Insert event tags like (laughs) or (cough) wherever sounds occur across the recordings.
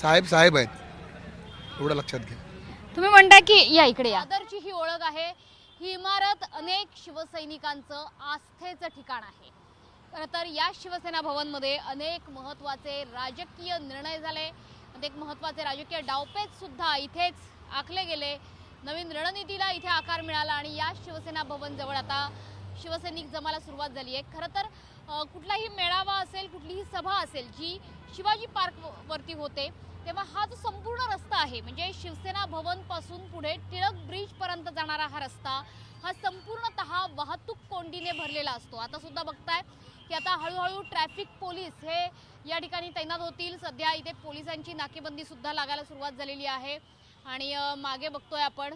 साहेब साहेब आहेत. एवढं लक्षात घ्या. तुम्ही म्हणता की या इकडे या. दादरची ही ओळख आहे. ही इमारत अनेक शिवसैनिकांचं आस्थेचं ठिकाण आहे. खरं तर या शिवसेना भवनमध्ये अनेक महत्त्वाचे राजकीय निर्णय झाले. अनेक महत्त्वाचे राजकीय डावपेच सुद्धा इथेच आखले गेले. नवीन रणनीतीला इथे आकार मिळाला आणि या शिवसेना भवन जवळ आता शिवसैनिक जमाला सुरुवात झाली आहे. खरं तर कुठलाही मेळावा असेल कुठलीही सभा असेल जी शिवाजी पार्क व- वरती होते तेव्हा हा जो संपूर्ण रस्ता आहे म्हणजे शिवसेना भवनपासून पुढे टिळक ब्रिज पर्यंत जाणारा हा रस्ता हा संपूर्णतः वाहतूक कोंडीने भरलेला असतो. आता सुद्धा बघताय की आता हळूहळू ट्रॅफिक पोलीस हे या ठिकाणी तैनात होतील. सध्या इथे पोलिसांची नाकेबंदी सुद्धा लागायला सुरुवात झालेली आहे. आणि मागे बघतोय आपण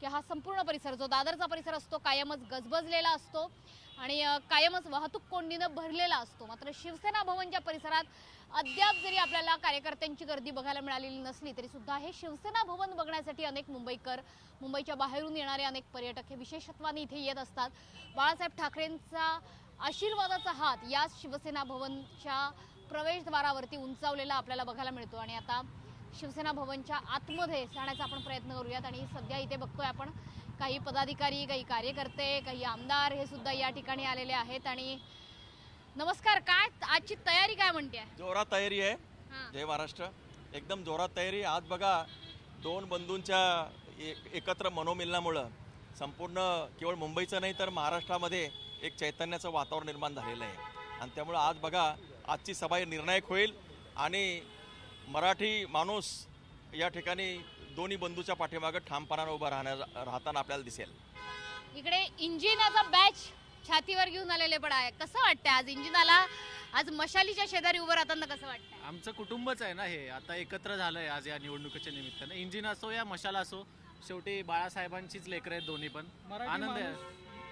की हा संपूर्ण परिसर जो दादरचा परिसर असतो कायमच गजबजलेला असतो आणि कायमच वाहतूक कोंडीनं भरलेला असतो. मात्र शिवसेना भवनच्या परिसरात अद्याप जरी आपल्याला कार्यकर्त्यांची गर्दी बघायला मिळालेली नसली तरी सुद्धा हे शिवसेना भवन बघण्यासाठी अनेक मुंबईकर मुंबईच्या बाहेरून येणारे अनेक पर्यटक हे विशेषत्वाने इथे येत असतात. बाळासाहेब ठाकरेंचा आशीर्वादाचा हात या शिवसेना भवनच्या प्रवेशद्वारावरती उंचावलेला आपल्याला बघायला मिळतो. आणि आता शिवसेना भवनच्या आतमध्ये जाण्याचा आपण प्रयत्न करूयात आणि सध्या इथे बघतोय आपण काही पदाधिकारी काही कार्यकर्ते काही आमदार हे सुद्धा या ठिकाणी आलेले आहेत आणि नमस्कार काय आजची तयारी काय म्हणते? जोरात तयारी आहे. जय महाराष्ट्र. एकदम जोरात तयारी. आज बघा दोन बंधूंच्या एक- एकत्र मनोमिलनामुळं संपूर्ण केवळ मुंबईचं नाही तर महाराष्ट्रामध्ये एक चैतन्याचं वातावरण निर्माण झालेलं आहे. आणि त्यामुळं आज बघा आजची सभा निर्णायक होईल आणि मराठी माणूस या ठिकाणी दोन्ही बंधूच्या पाठीमागं ठामपणानं उभा राहण्या राहताना आपल्याला दिसेल. इकडे इंजिनाचा बॅच छातीवर घेऊन आलेले पण आहे. कसं वाटतंय आज इंजिनाला? आज मशालीच्या शेजारी उभं राहताना कसं वाटतंय? आमचं कुटुंबच आहे ना हे. आता एकत्र झालंय आज या निवडणुकीच्या निमित्तानं. इंजिन असो या मशाला असो शेवटी बाळासाहेबांचीच लेकरं आहेत दोन्ही पण. आनंद आहे.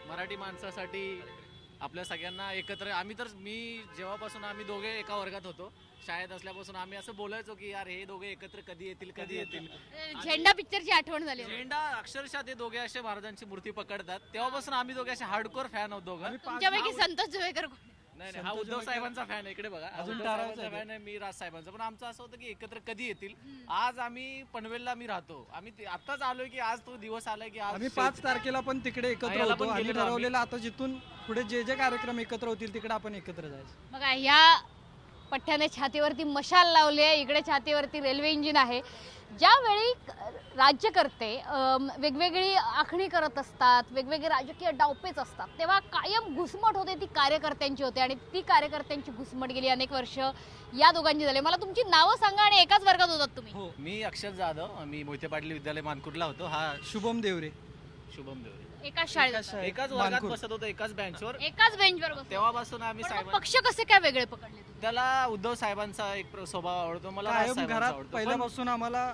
मराठी माणसासाठी आपल्या सगळ्यांना एकत्र आम्ही तर मी जेव्हापासून आम्ही दोघे एका वर्गात होतो शाळेत असल्यापासून आम्ही असं बोलायचो की यार हे दोघे एकत्र कधी येतील कधी येतील? झेंडा पिक्चरची आठवण झाली. झेंडा अक्षरशः ते दोघे असे महाराजांची मूर्ती पकडतात. तेव्हापासून आम्ही दोघे असे हार्डकोर फॅन आहोत दोघं. तुमच्यापैकी संतोष जोवेकर कोण? नाही नाही हा उद्धव साहेबांचा फॅन आहे इकडे बघा. अजून फॅन आहे मी राज साहेबांचा. पण आमचं असं होतं की एकत्र कधी येतील? आज आम्ही पनवेलला मी राहतो. आम्ही ते- आताच आलोय की आज तो दिवस आलाय की आज आम्ही पाच तारखेला पण तिकडे एकत्र याला होतो. पण आणि गेलेलो आम्ही. ठरवलेलं आता जिथून पुढे जे जे कार्यक्रम एकत्र होतील तिकडे आपण एकत्र जायचं. बघा ह्या पठ्ठ्याने छातीवरती मशाल लावली आहे इकडे छातीवरती रेल्वे इंजिन आहे. ज्यावेळी राज्यकर्ते वेगवेगळी आखणी करत असतात वेगवेगळे राजकीय डावपेच असतात तेव्हा कायम घुसमट होते ती कार्यकर्त्यांची होते आणि ती कार्यकर्त्यांची घुसमट गेली अनेक वर्ष या दोघांची झाली. मला तुमची नावं सांगा आणि एकाच वर्गात होतात तुम्ही. हो मी अक्षर जाधव मी मोहिते पाटील विद्यालय मानकुटला होतो. हा शुभम देवरे. शुभम देवरे. एकाच शाळेत एकाच वर्गात. बसत होतो एकाच बेंचवर एकाच बेंचवर. तेव्हापासून आम्ही पण मग साहेब पक्ष कसे काय वेगळे पकडले तुम्ही? त्याला उद्धव साहेबांचा एक प्र- स्वभाव आवडतो मला राज कायम साहेबांचा घरात आवडतो. पण- पहिल्यापासून आम्हाला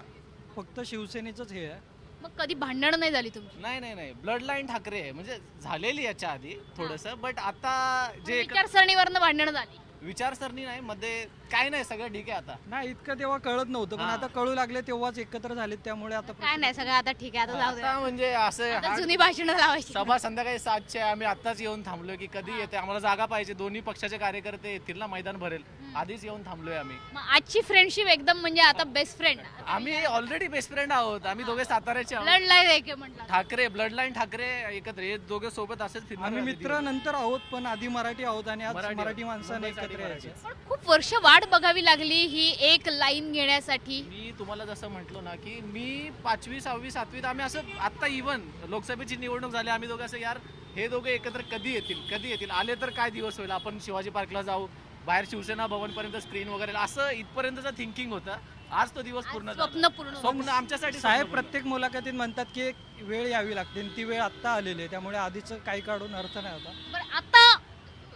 फक्त शिवसेनेचंच हे आहे. मग कधी भांडण नाही झाली तुमची? नाही नाही नाही. ब्लड लाईन ठाकरे आहे. म्हणजे झालेली याच्या आधी थोडस बट आता जे एक- विचारसरणीवरनं भांडणं झाली. विचारसरणी नाही मध्ये काय नाही सगळं ठीक आहे आता. नाही इतकं तेव्हा कळत नव्हतं पण हा. आता कळू लागले तेव्हाच एकत्र झाले त्यामुळे आता काय नाही सगळं आता ठीक आहे आता जाऊ दे. आता म्हणजे असं आता हा- जुनी भाषणं लावायची. सभा संध्याकाळी सातशे आम्ही आताच येऊन थांबलोय की कधी येते आम्हाला जागा पाहिजे दोन्ही पक्षाचे कार्यकर्ते येतील ना मैदान भरेल. आधीच येऊन थांबलोय आम्ही. मग आजची फ्रेंडशिप एकदम म्हणजे आता बेस्ट फ्रेंड आम्ही ऑलरेडी बेस्ट फ्रेंड आहोत. आम्ही दोघे साताऱ्याचे आहोत. ब्लड लाईन म्हटलं? ठाकरे ब्लड लाईन ठाकरे एकत्र हे दोघे सोबत असेच फिरणार आम्ही. मित्र नंतर आहोत पण आधी मराठी आहोत आणि आज मराठी. माणसाने मुंबईसाठी एकत्र मराठी. यायचं. पण खूप वर्ष वाट बघावी लागली ही एक लाईन घेण्यासाठी. मी तुम्हाला जसं म्हटलो ना की मी पाचवी सहावी सातवीत आम्ही असं आता इव्हन लोकसभेची निवडणूक झाली आम्ही दोघं असं यार हे दोघे एकत्र कधी येतील? कधी येतील? आले तर काय दिवस होईल? आपण शिवाजी पार्कला जाऊ बाहेर शिवसेना भवन पर्यंत स्क्रीन वगैरे. असं इथपर्यंतचं थिंकिंग होतं. आज तो दिवस पूर्ण आज झाला. स्वप्न पूर्ण. स्वप्न आमच्यासाठी साहेब स्वप्न पूर्ण. प्रत्येक मुलाखतीत म्हणतात की एक वेळ यावी लागते आणि ती वेळ आत्ता आलेली आहे. त्यामुळे आधीच काही काढून अर्थ नाही होता. बरं आता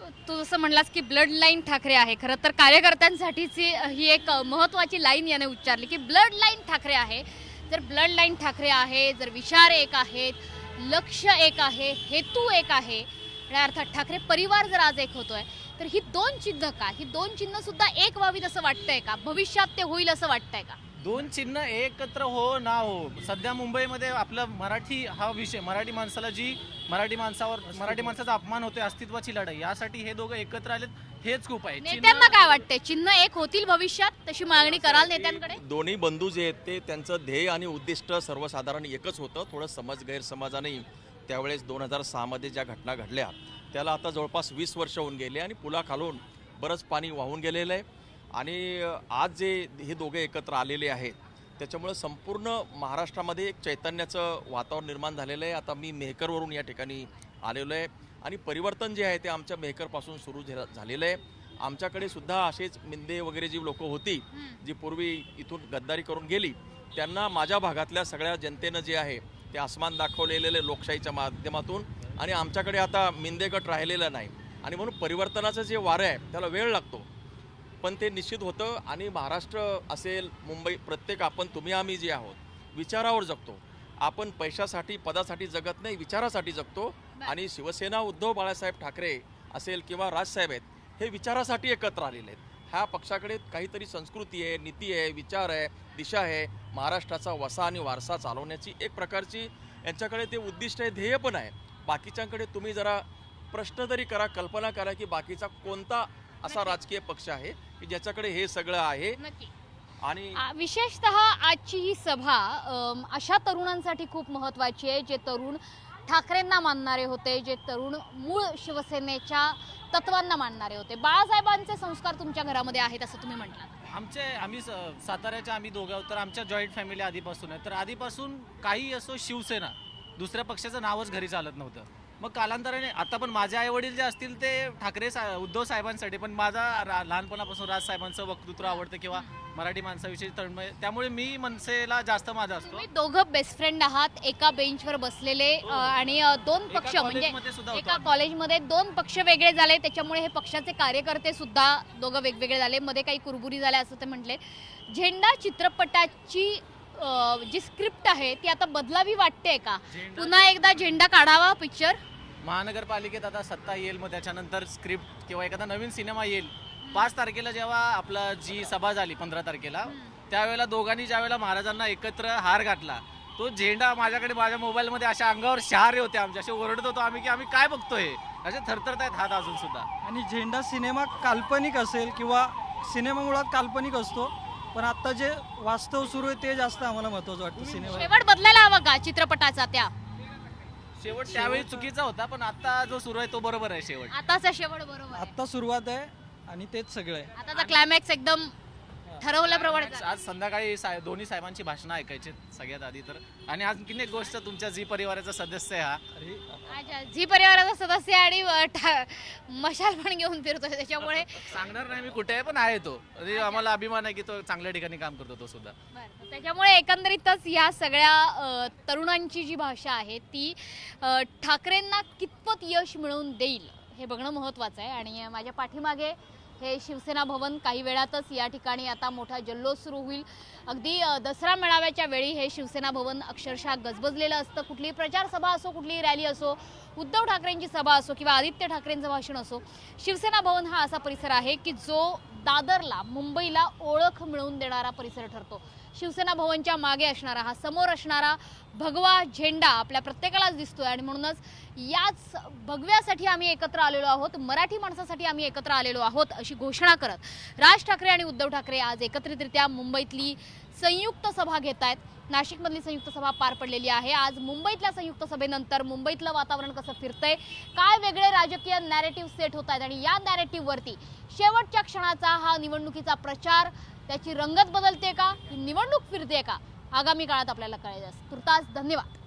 तू जसं म्हणलास की ब्लड लाईन ठाकरे आहे खरं तर कार्यकर्त्यांसाठीची ही एक महत्वाची लाईन याने उच्चारली की ब्लड लाईन ठाकरे आहे. जर ब्लड लाईन ठाकरे आहे जर विचार एक आहेत लक्ष एक आहे हेतू एक आहे आणि अर्थात ठाकरे परिवार जर आज एक होतोय तर ही दोन चिन्ह का? ही दोन चिन्ह सुद्धा एक व्हावीत असं वाटतंय का? भविष्यात ते होईल असं वाटतंय का? दोन चिन्ह एकत्र हो ना हो. सध्या मुंबईमध्ये आपलं मराठी हा विषय मराठी माणसाला जी मराठी माणसावर मराठी माणसाचा अपमान होतोय अस्तित्वाची लढाई यासाठी हे दोघं एकत्र आलेत हेच खूप आहे. चिन्ह- नेत्यांना काय वाटतंय? चिन्ह एक होतील भविष्यात तशी मागणी कराल नेत्यांकडे? दोन्ही बंधू जे आहेत ते त्यांचं ध्येय आणि उद्दिष्ट सर्वसाधारण एकच होतं थोडं समज गैरसमजाने त्यावेळेस दोन हजार सहामध्ये ज्या घटना घडल्या त्याला आता जवळपास वीस वर्ष होऊन गेले आणि पुलाखालून बरंच पाणी वाहून गेलेलं आहे. आणि आज जे हे दोघे एकत्र आलेले आहेत त्याच्यामुळं संपूर्ण महाराष्ट्रामध्ये एक चैतन्याचं वातावरण निर्माण झालेलं आहे. आता मी मेहकरवरून या ठिकाणी आलेलो आहे. आणि परिवर्तन जे आहे ते आमच्या मेहकरपासून सुरू झा- झालेलं आहे. आमच्याकडे सुद्धा असेच मिंदे वगैरे जी लोकं होती जी पूर्वी इथून गद्दारी करून गेली त्यांना माझ्या भागातल्या सगळ्या जनतेनं जे आहे ते आसमान दाखवलेले लोकशाहीच्या माध्यमातून आणि आमच्याकडे आता मिंदेगट राहिलेलं नाही. आणि म्हणून परिवर्तनाचं जे वारं आहे त्याला वेळ लागतो. पण ते निश्चित होतं आणि महाराष्ट्र असेल मुंबई प्रत्येक आपण तुम्ही आम्ही जे आहोत विचारावर जगतो. आपण पैशासाठी पदासाठी जगत नाही विचारासाठी जगतो. आणि शिवसेना उद्धव बाळासाहेब ठाकरे असेल किंवा राजसाहेब आहेत हे विचारासाठी एकत्र आलेले आहेत. ह्या पक्षाकडे काहीतरी संस्कृती आहे नीती आहे विचार आहे दिशा आहे. महाराष्ट्राचा वसा आणि वारसा चालवण्याची एक प्रकारची यांच्याकडे ते उद्दिष्ट आहे ध्येय पण आहे. बाकीच्यांकडे तुम्ही जरा प्रश्न तरी करा कल्पना करा की बाकीचा कोणता असा राजकीय पक्ष आहे की ज्याच्याकडे हे सगळं आहे. नक्की. आणि विशेषतः आजची ही सभा अशा तरुणांसाठी खूप महत्वाची आहे जे तरुण ठाकरेंना मानणारे होते जे तरुण मूळ शिवसेनेच्या तत्वांना मानणारे होते. बाळासाहेबांचे संस्कार तुमच्या घरामध्ये आहेत असं तुम्ही म्हटलात. आमचे आम्ही स- साताऱ्याच्या आम्ही दोघं तर आमच्या जॉईंट फॅमिली आधीपासून आहे. तर आधीपासून काही असो शिवसेना दुसऱ्या पक्षाचं नावच घरी चालत नव्हतं. मग कालांतराने आता पण माझे आई वडील जे असतील ते ठाकरे सा उद्धव साहेबांसाठी पण माझा रा- लहानपणापासून राज साहेबांचं वक्तृत्व आवडतं किंवा मराठी माणसाविषयी तळमळ त्यामुळे मी मनसेला जास्त माझा असतो. दोघं बेस्ट फ्रेंड आहात एका बेंचवर बसलेले अ, आणि दोन पक्ष म्हणजे एका. कॉलेजमध्ये दोन पक्ष वेगळे झाले त्याच्यामुळे हे पक्षाचे कार्यकर्ते सुद्धा दोघं वेगवेगळे झाले. मध्ये काही कुरबुरी झाल्या असं ते म्हटले. झेंडा चित्रपटाची जी स्क्रिप्ट आहे ती आता बदलावी वाटते का? झेंडा- पुन्हा एकदा झेंडा काढावा पिक्चर महानगरपालिकेत आता सत्ता येईल मग त्याच्यानंतर स्क्रिप्ट किंवा एखादा नवीन सिनेमा येईल. पाच तारखेला जेव्हा आपला जी सभा झाली पंधरा तारखेला त्यावेळेला दोघांनी ज्यावेळेला महाराजांना एकत्र हार घातला तो झेंडा माझ्याकडे माझ्या मोबाईलमध्ये अशा अंगावर शहारे होते आमचे असे ओरडत होतो आम्ही की आम्ही काय बघतोय? असे थरथरत आहेत हात अजून सुद्धा. आणि झेंडा सिनेमा काल्पनिक असेल किंवा सिनेमा मुळात काल्पनिक असतो पण आता जे वास्तव सुरू आहे ते जास्त आम्हाला महत्वाचं वाटतं सिनेमा. शेवट बदलायला हवा का चित्रपटाचा त्या? शेवट त्यावेळी चुकीचा होता पण आता जो सुरू आहे तो बरोबर आहे शेवट. आताचा शेवट बरोबर आहे. आत्ता सुरुवात आहे आणि तेच सगळं आहे. आताचा क्लायमॅक्स एकदम ठरवल्याप्रमाणे. आज संध्याकाळी सा- दोन्ही साहेबांची भाषणं ऐकायची सगळ्यात आधी तर. आणि आणखीन एक गोष्ट तुमच्या झी परिवाराचा सदस्य आहे हा. अरे अच्छा झी परिवाराचा सदस्य आणि अ, ठा- मशाल पण घेऊन फिरतोय त्याच्यामुळे (laughs) सांगणार नाही मी कुठे आहे पण आहे तो. आणि आम्हाला अभिमान आहे की तो चांगल्या ठिकाणी काम करतो तो सुद्धा. बरं. त्याच्यामुळे एकंदरीतच या सगळ्या अ, तरुणांची जी भाषा आहे ती अ, ठाकरेंना कितपत यश मिळवून देईल हे बघणं महत्त्वाचं आहे. आणि माझ्या पाठीमागे हे शिवसेना भवन काही वेळातच या ठिकाणी आता मोठा जल्लोष सुरू होईल. अगदी दसरा मेळाव्याच्या वेळी हे शिवसेना भवन अक्षरशः गजबजलेलं असतं. कुठलीही प्रचार सभा असो कुठलीही रॅली असो उद्धव ठाकरेंची सभा असो किंवा आदित्य ठाकरेंचं भाषण असो शिवसेना भवन हा असा परिसर आहे की जो दादरला मुंबईला ओळख मिळवून देणारा परिसर ठरतो. शिवसेना भवनच्या मागे असणारा हा समोर असणारा भगवा झेंडा आपल्या प्रत्येकालाच दिसतोय. आणि म्हणूनच याच भगव्यासाठी आम्ही एकत्र आलेलो आहोत. मराठी माणसासाठी आम्ही एकत्र आलेलो आहोत अशी घोषणा करत राज ठाकरे आणि उद्धव ठाकरे आज एकत्रितरित्या मुंबईतली संयुक्त सभा घेत आहेत. नाशिकमधली संयुक्त सभा पार पडलेली आहे. आज मुंबईतल्या संयुक्त सभेनंतर मुंबईतलं वातावरण कसं फिरतंय काय वेगळे राजकीय नॅरेटिव्ह सेट होत आहेत आणि या नॅरेटिव्हवरती शेवटच्या क्षणाचा हा निवडणुकीचा प्रचार त्याची रंगत बदलते का? निवडणूक फिरते का? आगामी काळात आपल्याला कळेल तुर्तास धन्यवाद.